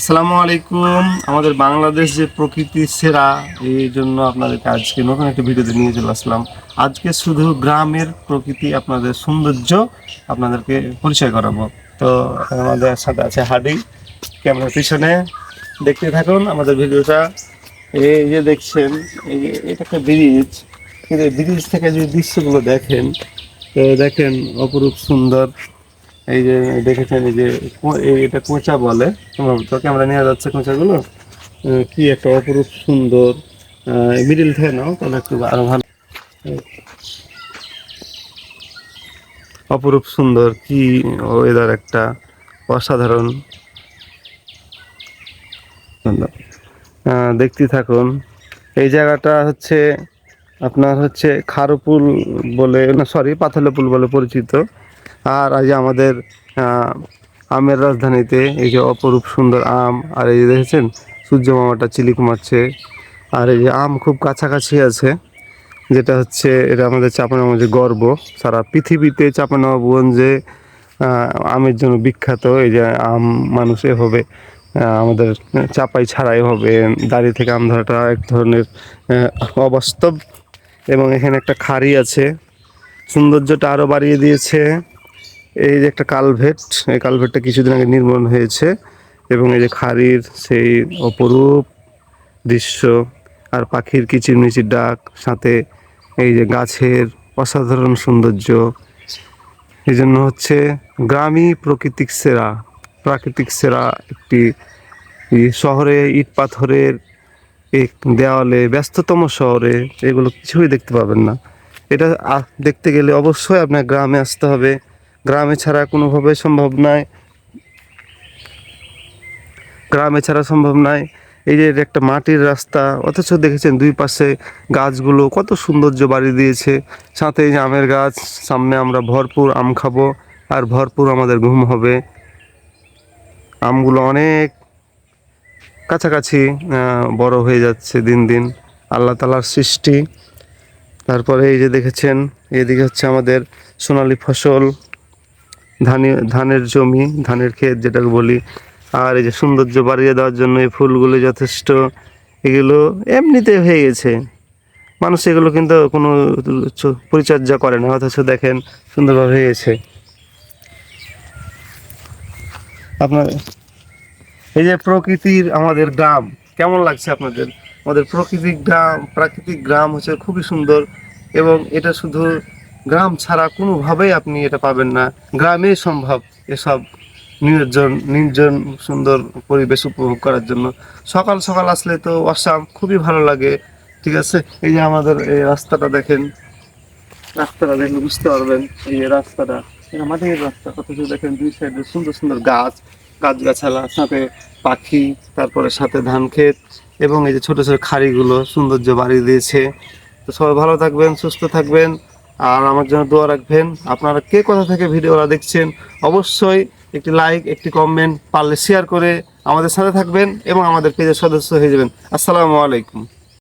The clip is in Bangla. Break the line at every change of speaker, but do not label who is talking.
আসসালামু আলাইকুম। আমাদের বাংলাদেশ যে প্রকৃতির সেরা, এই জন্য আপনাদেরকে আজকে নতুন একটা ভিডিওতে নিয়ে চলে আসলাম। আজকে শুধু গ্রামের প্রকৃতি, আপনাদের সৌন্দর্য আপনাদেরকে পরিচয় করাবো। তো আমাদের সাথে আছে হাডি ক্যামেরার পিছনে। দেখতে থাকুন আমাদের ভিডিওটা। এই যে দেখছেন, এই যে এটা একটা ব্রিজ। কিন্তু ব্রিজ থেকে যদি দৃশ্যগুলো দেখেন, তো দেখেন অপরূপ সুন্দর এই যে দেখেছেন এই যে এটা কোঁচা বলে। সম্ভবত ক্যামেরা নেওয়া যাচ্ছে কোঁচাগুলো। কি একটা অপরূপ সুন্দর মিডিল থেকে নাও, তাহলে একটু আরও ভালো। অপরূপ সুন্দর, কি ওয়েদার একটা অসাধারণ। দেখতে থাকুন। এই জায়গাটা হচ্ছে আপনার হচ্ছে খারপুল বলে না সরি পাথলেপুল বলে পরিচিত। আর আজ আমাদের আমের রাজধানীতে এই যে অপরূপ সুন্দর আম আর এই যে দেখেছেন সূর্য মামাটা চিলিক মারছে আর এই যে আম খুব কাছাকাছি আছে যেটা হচ্ছে এটা আমাদের চাপানগঞ্জের গর্ব। সারা পৃথিবীতে চাপানগঞ্জে আমের জন্য বিখ্যাত এই যে আম মানুষ আহ, আমাদের চাপাই ছাড়াই হবে দাঁড়িয়ে থেকে আম ধরাটা এক ধরনের অবাস্তব। এবং এখানে একটা খাড়ি আছে সৌন্দর্যটা আরও বাড়িয়ে দিয়েছে। এই যে একটা কালভেট, এই কালভেটটা কিছুদিন আগে নির্মাণ হয়েছে এবং এই যে খাড়ির সেই অপরূপ দৃশ্য আর পাখির কিচিরমিচির ডাক, সাথে এই যে গাছের অসাধারণ সৌন্দর্য। এই জন্য হচ্ছে গ্রামী প্রকৃতিক সেরা, প্রাকৃতিক সেরা একটি শহরে, ইট পাথরের এক দেওয়ালে, ব্যস্ততম শহরে এগুলো কিছুই দেখতে পাবেন না। এটা দেখতে গেলে অবশ্যই আপনার গ্রামে আসতে হবে। গ্রামে ছাড়া কোনোভাবে সম্ভব নয় গ্রামে ছাড়া সম্ভব নয় এই যে একটা মাটির রাস্তা, অথচ দেখেছেন দুই পাশে গাছগুলো কত সৌন্দর্য বাড়ি দিয়েছে। সাথে এই যে আমের গাছ, সামনে আমরা ভরপুর আম খাব, আর ভরপুর আমাদের ঘুম হবে। আমগুলো অনেক কাছাকাছি বড় হয়ে যাচ্ছে দিন দিন। আল্লাহ তালার সৃষ্টি। তারপরে এই যে দেখেছেন, এদিকে হচ্ছে আমাদের সোনালি ফসল। ধানের ধানের জমি, ধানের ক্ষেত যেটাকে বলি, আর এই যে সৌন্দর্য বাড়িয়ে দেওয়ার জন্য এই ফুলগুলো যথেষ্ট। এগুলো এমনিতে হয়ে গেছে। মানুষ এগুলো কিন্তু কোনো পরিচর্যা করে না, অথচ দেখেন সুন্দরভাবে হয়ে গেছে। আপনার, এই যে প্রকৃতির আমাদের গ্রাম, কেমন লাগছে আপনাদের? আমাদের প্রকৃতিক গ্রাম, প্রাকৃতিক গ্রাম হচ্ছে খুবই সুন্দর, এবং এটা শুধু গ্রাম ছাড়া কোনোভাবেই আপনি এটা পাবেন না। গ্রামে সম্ভব এসব নির্জন নির্জন সুন্দর পরিবেশ উপভোগ করার জন্য। সকাল সকাল আসলে তো অসাম খুবই ভালো লাগে, ঠিক আছে? এই যে আমাদের এই রাস্তাটা দেখেন, রাস্তাটা দেখলে বুঝতে পারবেন এই যে রাস্তাটা। এটা মাটির রাস্তা, অথচ দেখেন দুই সাইডে সুন্দর সুন্দর গাছ, গাছগাছালা, সাথে পাখি, তারপরে সাথে ধান ক্ষেত, এবং এই যে ছোট ছোট খাড়িগুলো সৌন্দর্য বাড়িয়ে দিয়েছে। তো সবাই ভালো থাকবেন, সুস্থ থাকবেন। আর আমার জন্য দোয়া রাখবেন। আপনারা কে কথা থেকে ভিডিওরা দেখছেন, অবশ্যই একটি লাইক একটি কমেন্ট পারলে শেয়ার করে আমাদের সাথে থাকবেন এবং আমাদের পেজের সদস্য হয়ে যাবেন। আসসালামু আলাইকুম।